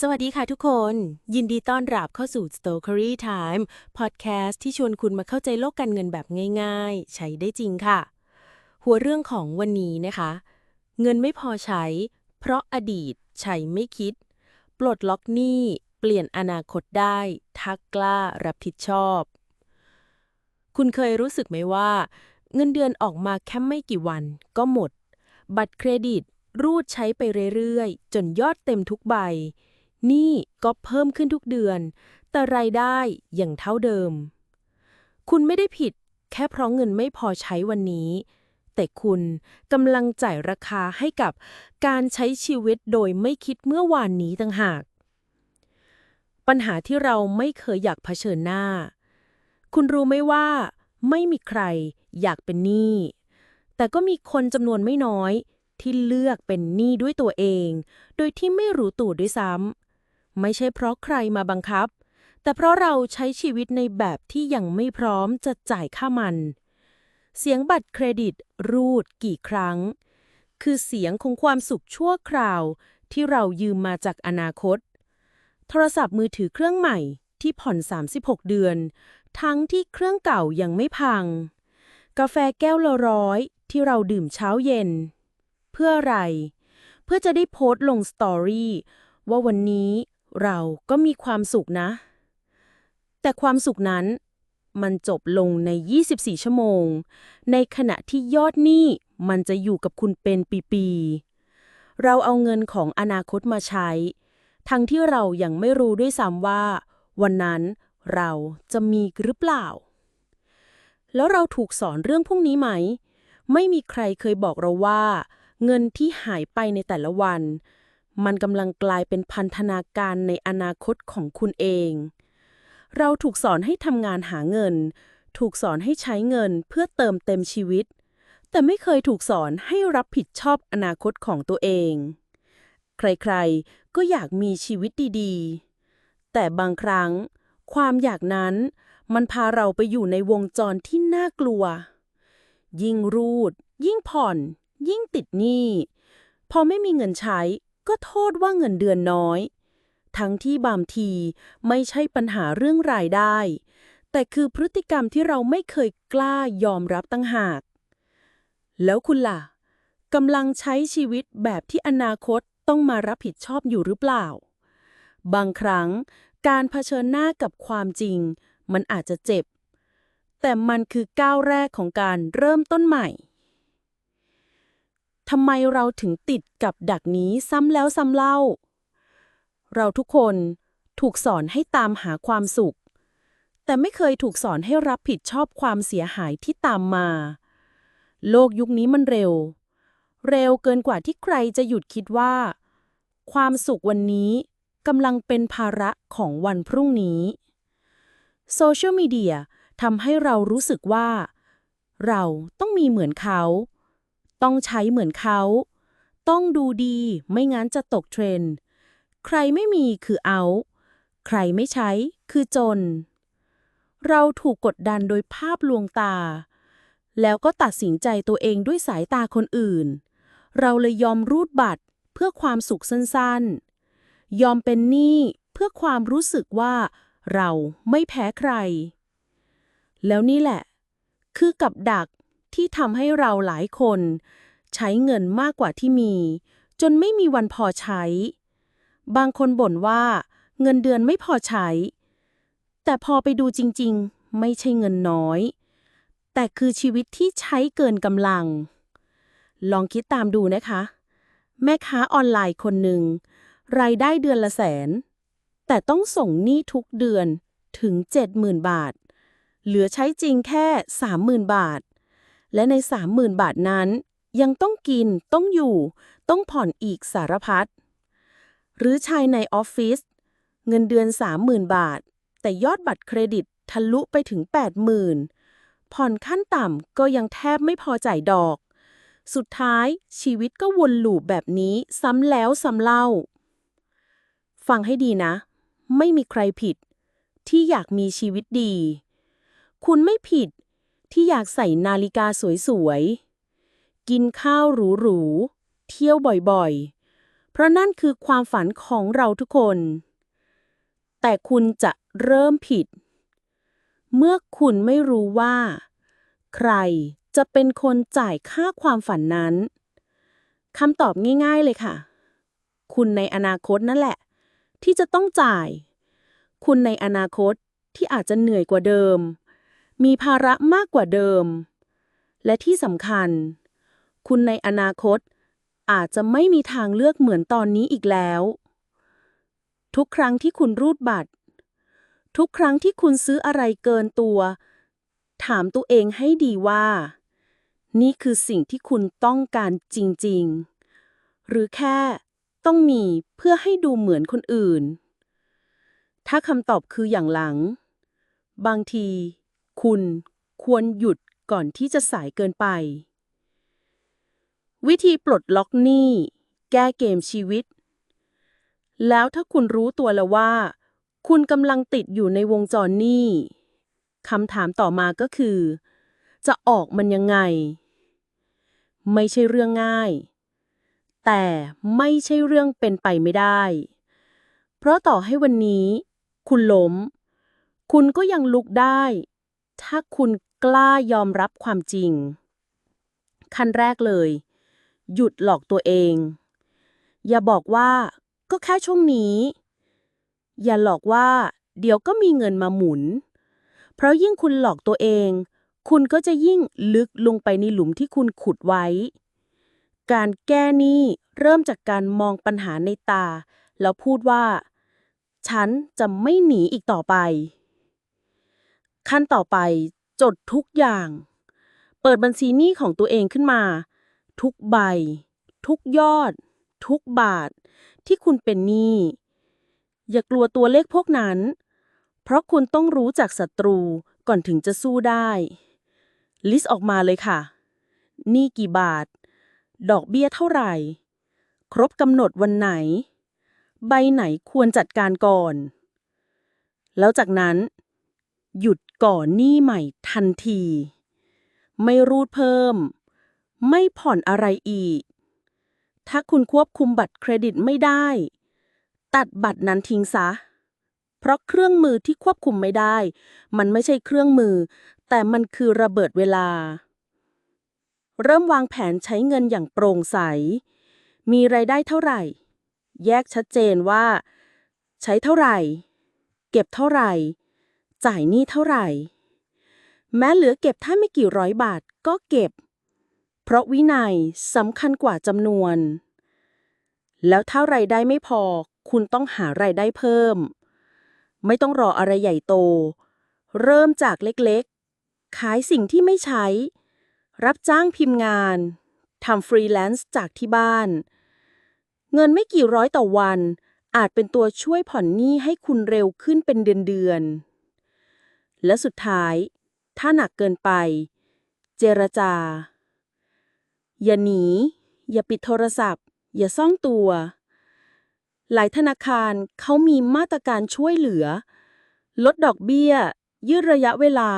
สวัสดีค่ะทุกคน ยินดีต้อนรับเข้าสู่ Story Time Podcast ที่ชวนคุณมาเข้าใจโลกการเงินแบบง่าย ๆ ใช้ได้จริงค่ะ หัวเรื่องของวันนี้นะคะ เงินไม่พอใช้ เพราะอดีตใช้ไม่คิด ปลดล็อกหนี้ เปลี่ยนอนาคตได้ถ้ากล้ารับผิดชอบ คุณเคยรู้สึกไหมว่า เงินเดือนออกมาแค่ไม่กี่วัน ก็หมด บัตรเครดิต รูดใช้ไปเรื่อยๆ จนยอดเต็มทุกใบ นี้ก็เพิ่มขึ้นทุกเดือน แต่รายได้ยังเท่าเดิม คุณไม่ได้ผิด แค่เพราะเงินไม่พอใช้วันนี้ แต่คุณกำลังจ่ายราคาให้กับการใช้ชีวิตโดยไม่คิดเมื่อวานนี้ต่างหาก ปัญหาที่เราไม่เคยอยากเผชิญหน้า คุณรู้ไหมว่า ไม่มีใครอยากเป็นหนี้ แต่ก็มีคนจำนวนไม่น้อยที่เลือกเป็นหนี้ด้วยตัวเอง โดยที่ไม่รู้ตัวด้วยซ้ำ ไม่ใช่เพราะใครมาบังคับ แต่เพราะเราใช้ชีวิตในแบบที่ยังไม่พร้อมจะจ่ายค่ามัน เสียงบัตรเครดิตรูดกี่ครั้ง คือเสียงของความสุขชั่วคราวที่เรายืมมาจากอนาคต โทรศัพท์มือถือเครื่องใหม่ที่ผ่อน 36 เดือน ทั้งที่เครื่องเก่ายังไม่พัง กาแฟแก้วละร้อยที่เราดื่มเช้าเย็น เพื่ออะไร เพื่อจะได้โพสต์ลงสตอรี่ว่าวันนี้ เราก็มีความสุขนะ แต่ความสุขนั้นมันจบลงใน 24 ชั่วโมง ในขณะที่ยอดหนี้มันจะอยู่กับคุณเป็นปีๆ เราเอาเงินของอนาคตมาใช้ ทั้งที่เรายังไม่รู้ด้วยซ้ำว่า วันนั้นเราจะมีหรือเปล่า แล้วเราถูกสอนเรื่องพวกนี้ไหม ไม่มีใครเคยบอกเราว่า เงินที่หายไปในแต่ละวัน มันกำลังกลายเป็นพันธนาการในอนาคตของคุณเอง เราถูกสอนให้ทำงานหาเงิน ถูกสอนให้ใช้เงินเพื่อเติมเต็มชีวิต แต่ไม่เคยถูกสอนให้รับผิดชอบอนาคตของตัวเอง ใครๆ ก็อยากมีชีวิตดีๆ แต่บางครั้ง ความอยากนั้น มันพาเราไปอยู่ในวงจรที่น่ากลัว ยิ่งรูด ยิ่งผ่อน ยิ่งติดหนี้พอไม่มีเงินใช้ ก็โทษว่าเงินเดือนน้อย ทั้งที่บางทีไม่ใช่ปัญหาเรื่องรายได้ แต่คือพฤติกรรมที่เราไม่เคยกล้ายอมรับตั้งหาก แล้วคุณล่ะกำลังใช้ชีวิตแบบที่อนาคตต้องมารับผิดชอบอยู่หรือเปล่า บางครั้งการเผชิญหน้ากับความจริง มันอาจจะเจ็บ แต่มันคือก้าวแรกของการเริ่มต้นใหม่ ทำไมเราถึงติดกับดักนี้ซ้ำแล้วซ้ำเล่า เราทุกคนถูกสอนให้ตามหาความสุข แต่ไม่เคยถูกสอนให้รับผิดชอบความเสียหายที่ตามมา โลกยุคนี้มันเร็ว เร็วเกินกว่าที่ใครจะหยุดคิดว่า ความสุขวันนี้กำลังเป็นภาระของวันพรุ่งนี้โซเชียลมีเดียทำให้เรารู้สึกว่า เราต้องมีเหมือนเขา ต้องใช้เหมือนเขา ต้องดูดีไม่งั้นจะตกเทรนด์ ใครไม่มีคือเอา ใครไม่ใช้คือจน เราถูกกดดันโดยภาพลวงตา แล้วก็ตัดสินใจตัวเองด้วยสายตาคนอื่น เราเลยยอมรูดบัตรเพื่อความสุขสั้นๆ ยอมเป็นหนี้เพื่อความรู้สึกว่าเราไม่แพ้ใคร แล้วนี่แหละ คือกับดัก ที่ทำให้เราหลายคน ใช้เงินมากกว่าที่มี จนไม่มีวันพอใช้ บางคนบ่นว่า เงินเดือนไม่พอใช้ แต่พอไปดูจริงๆ ไม่ใช่เงินน้อย แต่คือชีวิตที่ใช้เกินกำลัง ลองคิดตามดูนะคะ แม่ค้าออนไลน์คนหนึ่งรายได้เดือนละแสน แต่ต้องส่งหนี้ทุกเดือนถึง 70,000 บาท เหลือใช้จริงแค่ 30,000 บาท และใน 30,000 บาทนั้น ยังต้องกิน ต้องอยู่ ต้องผ่อนอีกสารพัด หรือชายในออฟฟิศเงินเดือน 30,000 บาท แต่ยอดบัตรเครดิตทะลุไปถึง 80,000 ผ่อนขั้นต่ำก็ยังแทบไม่พอจ่ายดอก สุดท้ายชีวิตก็วนลูปแบบนี้ซ้ำแล้วซ้ำเล่า ฟังให้ดีนะ ไม่มีใครผิด ที่อยากมีชีวิตดี คุณไม่ผิด ที่อยากใส่นาฬิกาสวยๆ กินข้าวหรูๆ เที่ยวบ่อยๆ เพราะนั่นคือความฝันของเราทุกคน แต่คุณจะเริ่มผิด เมื่อคุณไม่รู้ว่า ใครจะเป็นคนจ่ายค่าความฝันนั้นคำตอบง่ายๆเลยค่ะ คุณในอนาคตนั่นแหละ ที่จะต้องจ่าย คุณในอนาคตที่อาจจะเหนื่อยกว่าเดิม มีภาระมากกว่าเดิม และที่สำคัญ คุณในอนาคตอาจจะไม่มีทางเลือกเหมือนตอนนี้อีกแล้ว ทุกครั้งที่คุณรูดบัตร ทุกครั้งที่คุณซื้ออะไรเกินตัว ถามตัวเองให้ดีว่า นี่คือสิ่งที่คุณต้องการจริง ๆ หรือแค่ต้องมีเพื่อให้ดูเหมือนคนอื่น ถ้าคำตอบคืออย่างหลัง บางที คุณควรหยุดก่อนที่จะสายเกินไป วิธีปลดล็อกหนี้แก้เกมชีวิต แล้วถ้าคุณรู้ตัวแล้วว่า คุณกำลังติดอยู่ในวงจรหนี้คำถามต่อมาก็คือ จะออกมันยังไง ไม่ใช่เรื่องง่าย แต่ไม่ใช่เรื่องเป็นไปไม่ได้ เพราะต่อให้วันนี้ คุณล้ม คุณก็ยังลุกได้ ถ้าคุณกล้ายอมรับความจริง ขั้นแรกเลย หยุดหลอกตัวเอง อย่าบอกว่าก็แค่ช่วงนี้ อย่าหลอกว่า เดี๋ยวก็มีเงินมาหมุน เพราะยิ่งคุณหลอกตัวเอง คุณก็จะยิ่งลึกลงไปในหลุมที่คุณขุดไว้ การแก้หนี้เริ่มจากการมองปัญหาในตา แล้วพูดว่า ฉันจะไม่หนีอีกต่อไป ขั้นต่อไปจดทุกอย่าง เปิดบัญชีหนี้ของตัวเองขึ้นมา ทุกใบ ทุกยอด ทุกบาท ที่คุณเป็นหนี้ อย่ากลัวตัวเลขพวกนั้น เพราะคุณต้องรู้จักศัตรูก่อนถึงจะสู้ได้ ลิสต์ออกมาเลยค่ะ หนี้กี่บาท ดอกเบี้ยเท่าไหร่ ครบกำหนดวันไหน ใบไหนควรจัดการก่อน แล้วจากนั้น หยุดก่อนหนี้ใหม่ทันที ไม่รูดเพิ่ม ไม่ผ่อนอะไรอีก ถ้าคุณควบคุมบัตรเครดิตไม่ได้ ตัดบัตรนั้นทิ้งซะ เพราะเครื่องมือที่ควบคุมไม่ได้ มันไม่ใช่เครื่องมือ แต่มันคือระเบิดเวลา เริ่มวางแผนใช้เงินอย่างโปร่งใส มีไรายได้เท่าไหร่ แยกชัดเจนว่า ใช้เท่าไหร่ เก็บเท่าไหร่ จ่ายหนี้เท่าไหร่ แม้เหลือเก็บถ้าไม่กี่ร้อยบาทก็เก็บ เพราะวินัยสำคัญกว่าจำนวน แล้วถ้าไรายได้ไม่พอ คุณต้องหารายได้เพิ่ม ไม่ต้องรออะไรใหญ่โต เริ่มจากเล็กๆ ขายสิ่งที่ไม่ใช้ รับจ้างพิมพ์งานทำฟรีแลนซ์จากที่บ้าน เงินไม่กี่ร้อยต่อวันอาจเป็นตัวช่วยผ่อนหนี้ให้คุณเร็วขึ้นเป็นเดือนๆ และสุดท้าย ถ้าหนักเกินไป เจรจา อย่าหนี อย่าปิดโทรศัพท์ อย่าซ่องตัว หลายธนาคารเขามีมาตรการช่วยเหลือ ลดดอกเบี้ย ยืดระยะเวลา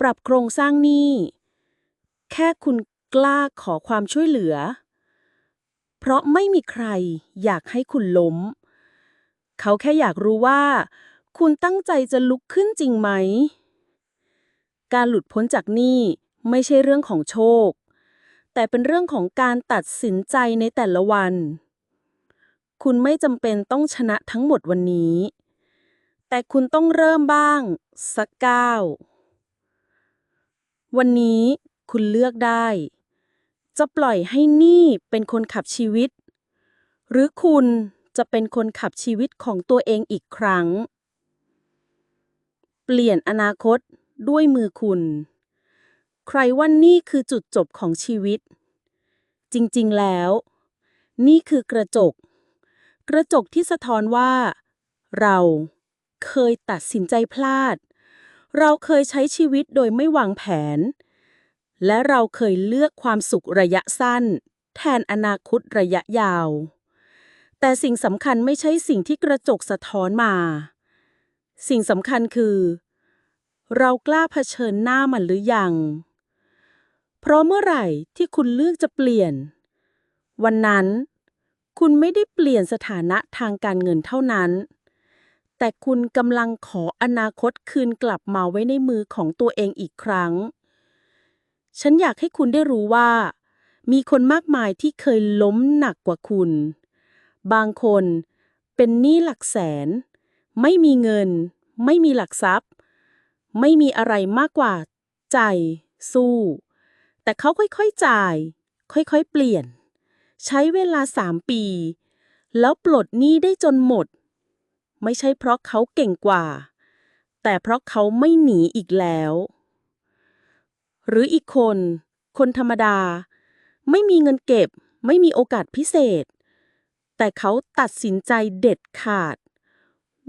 ปรับโครงสร้างหนี้แค่คุณกล้าขอความช่วยเหลือ เพราะไม่มีใครอยากให้คุณล้ม เขาแค่อยากรู้ว่า คุณตั้งใจจะลุกขึ้นจริงไหม การหลุดพ้นจากหนี้ไม่ใช่เรื่องของโชค แต่เป็นเรื่องของการตัดสินใจในแต่ละวัน คุณไม่จำเป็นต้องชนะทั้งหมดวันนี้ แต่คุณต้องเริ่มบ้าง สักก้าว วันนี้คุณเลือกได้ จะปล่อยให้หนี้เป็นคนขับชีวิต หรือคุณจะเป็นคนขับชีวิตของตัวเองอีกครั้ง เปลี่ยนอนาคต ด้วยมือคุณ ใครว่านี่คือจุดจบของชีวิต จริงๆแล้ว นี่คือกระจก กระจกที่สะท้อนว่า เราเคยตัดสินใจพลาด เราเคยใช้ชีวิตโดยไม่วางแผน และเราเคยเลือกความสุขระยะสั้น แทนอนาคตระยะยาว แต่สิ่งสำคัญไม่ใช่สิ่งที่กระจกสะท้อนมา สิ่งสำคัญคือ เรากล้าเผชิญหน้ามันหรือยัง เพราะเมื่อไหร่ที่คุณเลือกจะเปลี่ยน วันนั้น คุณไม่ได้เปลี่ยนสถานะทางการเงินเท่านั้น แต่คุณกำลังขออนาคตคืนกลับมาไว้ในมือของตัวเองอีกครั้ง ฉันอยากให้คุณได้รู้ว่า มีคนมากมายที่เคยล้มหนักกว่าคุณ บางคนเป็นหนี้หลักแสน ไม่มีเงิน ไม่มีหลักทรัพย์ ไม่มีอะไรมากกว่า ใจ สู้ แต่เขาค่อยๆจ่าย ค่อยๆเปลี่ยน ใช้เวลาสามปี แล้วปลดหนี้ได้จนหมด ไม่ใช่เพราะเขาเก่งกว่า แต่เพราะเขาไม่หนีอีกแล้ว หรืออีกคน คนธรรมดา ไม่มีเงินเก็บ ไม่มีโอกาสพิเศษ แต่เขาตัดสินใจเด็ดขาด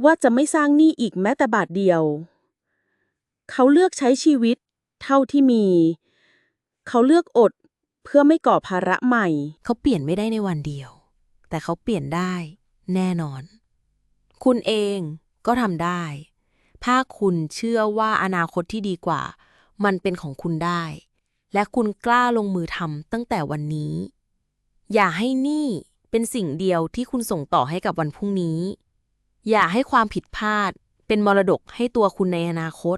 ว่าจะไม่สร้างหนี้อีกแม้แต่บาทเดียว เขาเลือกใช้ชีวิต เท่าที่มี เขาเลือกอด เพื่อไม่ก่อภาระใหม่ เขาเปลี่ยนไม่ได้ในวันเดียว แต่เขาเปลี่ยนได้ แน่นอน คุณเองก็ทำได้ ถ้าคุณเชื่อว่าอนาคตที่ดีกว่า มันเป็นของคุณได้ และคุณกล้าลงมือทำตั้งแต่วันนี้ อย่าให้นี่เป็นสิ่งเดียวที่คุณส่งต่อให้กับวันพรุ่งนี้ อย่าให้ความผิดพลาดเป็นมรดกให้ตัวคุณในอนาคต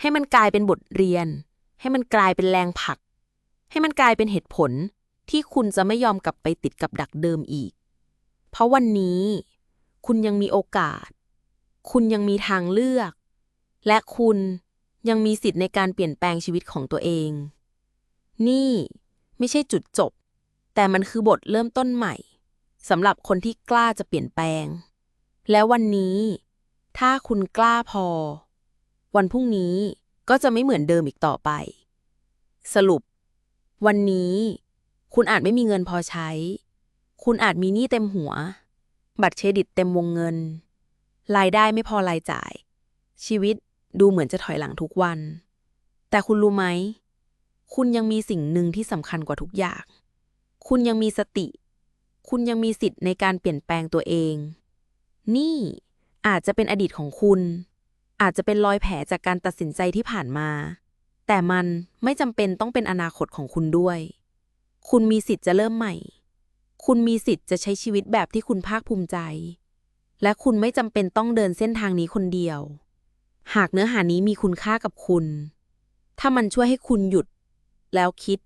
ให้มันกลายเป็นบทเรียน ให้มันกลายเป็นแรงผลัก ให้มันกลายเป็นเหตุผลที่คุณจะไม่ยอมกลับไปติดกับดักเดิมอีก เพราะวันนี้ คุณยังมีโอกาส คุณยังมีทางเลือก และคุณยังมีสิทธิ์ในการเปลี่ยนแปลงชีวิตของตัวเอง นี่ไม่ใช่จุดจบ แต่มันคือบทเริ่มต้นใหม่สำหรับคนที่กล้าจะเปลี่ยนแปลง แล้ววันนี้ ถ้าคุณกล้าพอ วันพรุ่งนี้ก็จะไม่เหมือนเดิมอีกต่อไป สรุป วันนี้ คุณอาจไม่มีเงินพอใช้ คุณอาจมีหนี้เต็มหัว บัตรเครดิตเต็มวงเงิน รายได้ไม่พอรายจ่าย ชีวิตดูเหมือนจะถอยหลังทุกวัน แต่คุณรู้ไหม คุณยังมีสิ่งหนึ่งที่สำคัญกว่าทุกอย่าง คุณยังมีสติ คุณยังมีสิทธิ์ในการเปลี่ยนแปลงตัวเอง นี่อาจจะเป็นอดีตของคุณ อาจจะเป็นรอยแผลจากการตัดสินใจที่ผ่านมา แต่มันไม่จำเป็นต้องเป็นอนาคตของคุณด้วย คุณมีสิทธิ์จะเริ่มใหม่ คุณมีสิทธิ์จะใช้ชีวิตแบบที่คุณภาคภูมิใจ และคุณไม่จำเป็นต้องเดินเส้นทางนี้คนเดียว หากเนื้อหานี้มีคุณค่ากับคุณ ถ้ามันช่วยให้คุณหยุด แล้วคิด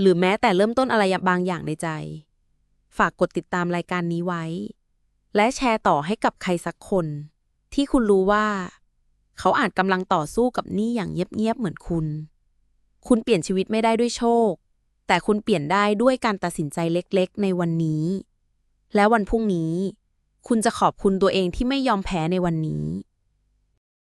หรือแม้แต่เริ่มต้นอะไรบางอย่างในใจ ฝากกดติดตามรายการนี้ไว้ และแชร์ต่อให้กับใครสักคนที่คุณรู้ว่า เขาอาจกำลังต่อสู้กับหนี้อย่างเงียบๆเหมือนคุณ คุณเปลี่ยนชีวิตไม่ได้ด้วยโชค แต่คุณเปลี่ยนได้ด้วยการตัดสินใจเล็กๆ ในวันนี้ และวันพรุ่งนี้ คุณจะขอบคุณตัวเองที่ไม่ยอมแพ้ในวันนี้